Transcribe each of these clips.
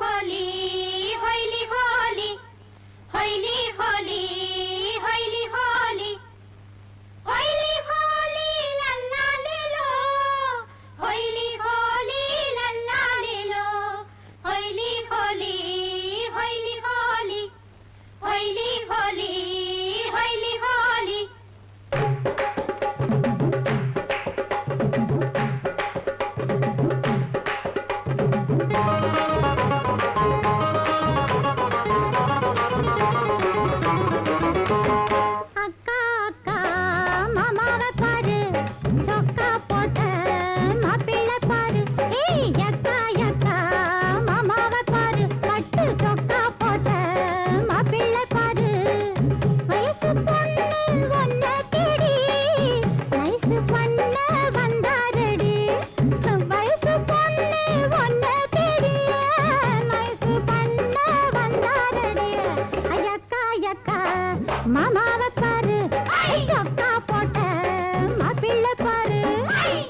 হোলি হইলি হোলি হইলি Holi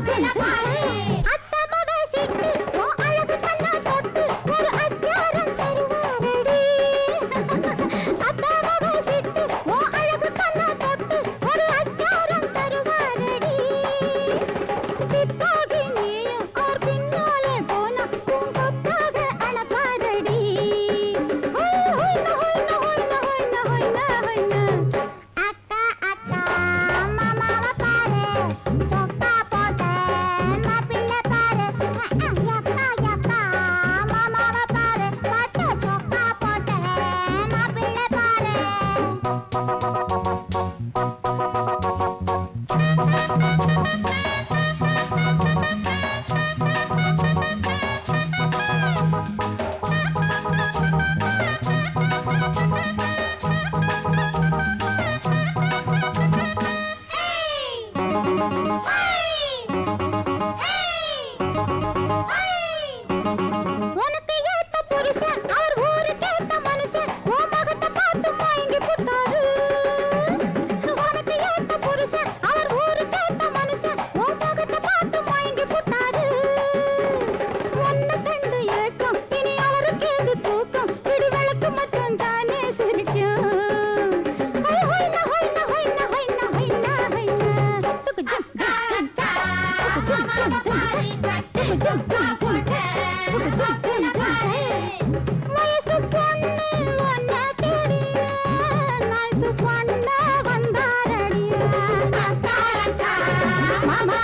Vem, vem, vem! மாமா